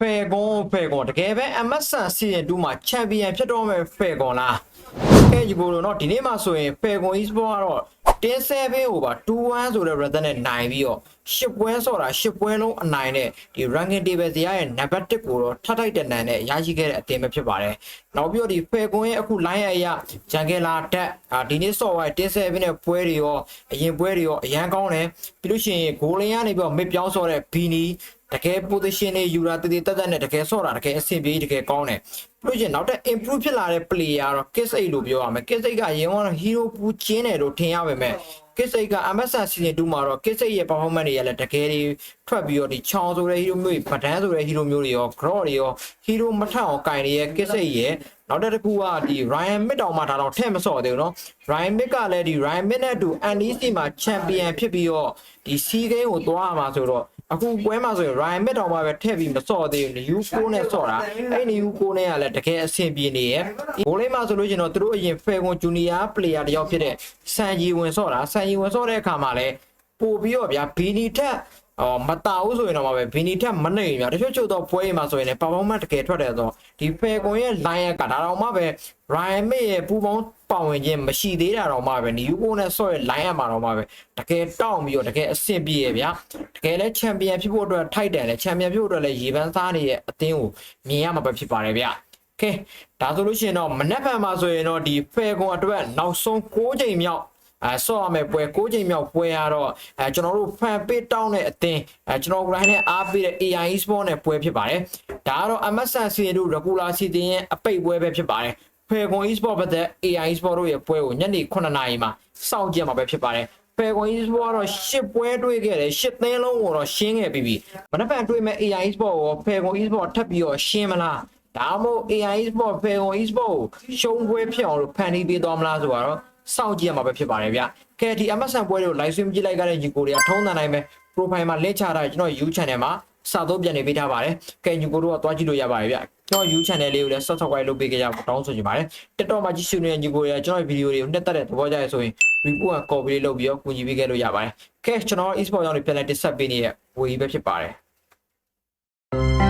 ဖယ်ကွန်ဖယ်ကွန်တကယ်ပဲ MSN စီဇန်2မှာချန်ပီယံဖြစ်တော့မယ်ဖယ်ကွန်လားကဲဒီကိုတော့ဒီနေ့မှာဆိုရင်ဖယ်ကွန် e-sport ကတော့10-7 over 2-1ဆိုတဲ့ result နဲ့နိုင်ပြီးတော့ရှစ်ပွဲဆော့တာရှစ်ပွဲလုံးအနိုင်နဲ့ဒီ ranking table ဇယားရဲ့ number 1ကိုတော့ထပ်ထိုက်တဲ့နံနဲ့ရရှိခဲ့တဲ့အတင်ပဲဖြစ်ပါတယ်။နောက်ပြီးတော့ဒီဖယ်ကွန်ရဲ့အခု line ရဲ့အရာဂျန်ကယ်လာတက်အာဒီနေ့ဆော့ဝိုင်း10-7နဲ့ပွဲတွေရောအရင်ပွဲတွေရောအရန်ကောင်းတယ်ပြီးလို့ရှိရင်ဂိုးလင်းကနေပြီးတော့မစ်ပြောင်းဆော့တဲ့ဘီနီ တကယ် position တွေယူတာတည်တည်တက်တက်နဲ့တကယ်ဆော့တာတကယ်အဆင်ပြေတကယ်ကောင်းတယ်ပြီးလို့ရှိရင်နောက်ထပ် improve ဖြစ်လာတဲ့ player ကတော့ kiss 8လို့ပြောရမယ် kiss 8ကရင်ကတော့ hero ပူချင်းတယ်လို့ထင်ရပါမယ် kiss 8က MSN season 2မှာတော့ kiss 8ရဲ့ performance တွေကလည်းတကယ်တွေထွက်ပြီးတော့ဒီချောင်းဆိုတဲ့ hero မျိုးတွေပဒန်းဆိုတဲ့ hero မျိုးတွေရော grow တွေရော hero မထအောင်ကင်တွေရဲ့ kiss 8ရဲ့နောက်တစ်ခုကဒီ Ryan Mid တောင်မှဒါတော့ထည့်မစော့သေးဘူးเนาะ Ryan Mid ကလည်းဒီ Ryan Mid နဲ့အတူ NEC မှာ champion ဖြစ်ပြီးတော့ဒီ C game ကိုသွားရမှာဆိုတော့ အခုပွဲမှာဆိုရင် Ryan Mid တောင်မှပဲထည့်ပြီးမစော့သေးဘူး New 9နဲ့စော့တာအဲ့ New 9နဲ့ကလည်းတကယ်အဆင်ပြေနေရဲ့ဘိုးလေးမှာဆိုလို့ရှိရင်တော့သူတို့အရင် Falcon Junior player တယောက်ဖြစ်တဲ့စန်ဂျီဝင်စော့တာစန်ဂျီဝင်စော့တဲ့အခါမှာလည်းပို့ပြီးတော့ဗျာဘီနီထက်အော်မတာဘူးဆိုရင်တော့ပဲဘီနီထက်မနေဘူးဗျာတချို့ချို့တော့ပွဲမှာဆိုရင်လည်း performance တကယ်ထွက်တယ်ဆိုတော့ဒီ Falcon ရဲ့ line ကဒါတော့မှပဲ Ryan May ရဲ့ပူပေါင်းပါဝင်ခြင်းမရှိသေးတာတော့မှပဲ New နဲ့ဆော့ရဲ့ line မှာတော့မှပဲတကယ်တောင်းပြီးတော့တကယ်အဆင်ပြေရဲ့ဗျာ တကယ်လဲ champion ဖြစ်ဖို့အတွက်ထိုက်တယ်လဲ champion ဖြစ်ဖို့အတွက်လဲရေပန်းစားနေရဲ့အသင်းကိုမြင်ရမှာပဲဖြစ်ပါတယ်ဗျာကဲဒါဆိုလို့ရှိရင်တော့မနက်ဖြန်မှာဆိုရင်တော့ဒီ Falcon အတွက်နောက်ဆုံး6ချိန်မြောက်အဲဆော့ရမယ်ပွဲ6ချိန်မြောက်ပွဲရတော့အဲကျွန်တော်တို့ fan page တောင်းတဲ့အတင်းအဲကျွန်တော် grind နဲ့အားပေးတဲ့ AI Sport နဲ့ပွဲဖြစ်ပါတယ်ဒါကတော့ MSN season 2 regular season ရဲ့အပိတ်ပွဲပဲဖြစ်ပါတယ်ဖေကွန် e-sport ဘက်တဲ့ AI sport တို့ရဲ့ပွဲကိုညနေ9နာရီမှာစောင့်ကြည့်မှာပဲဖြစ်ပါတယ် ဖေကွန် e-sport ကတော့10ပွဲတွေ့ခဲ့တယ်10သင်းလုံးကိုတော့ရှင်းခဲ့ပြီးပြီမနေ့ကတွေ့မဲ့ AI sport ကိုဖေကွန် e-sport ထပ်ပြီးတော့ရှင်းမလားဒါမှမဟုတ် AI sport ဖေကွန် e-sport ကိုရှုံးပွဲဖြစ်အောင်လို့ဖန်တီးပေးသွားမလားဆိုတော့စောင့်ကြည့်ရမှာပဲဖြစ်ပါတယ်ဗျကဲဒီ MSN ပွဲတွေကို live stream ကြည့်လိုက်ကြတဲ့ညီကိုတွေကထုံးတဲ့နိုင်ပဲ profile မှာ link ချထားတယ်ကျွန်တော် YouTube channel မှာစာသုံးပြန်နေပေးထားပါတယ်ကဲညီကိုတို့ကသွားကြည့်လို့ရပါတယ်ဗျကျွန်တော် YouTube channel လေးကိုလည်း subscribe လုပ်ပေးကြဖို့တောင်းဆိုချင်ပါတယ် TikTok မှာကြည့်ရှုနေတဲ့ညီကိုတွေကကျွန်တော်ဗီဒီယိုတွေကိုနှစ်သက်တဲ့သဘောကျရဆိုရင် report က copy လေးလုပ်ပြီးတော့ကူညီပေးခဲ့လို့ရပါတယ်ကဲကျွန်တော် e-sport ကြောင့်ပြန်လည်တင်ဆက်ပေးနေတဲ့ဝေကြီးပဲဖြစ်ပါတယ်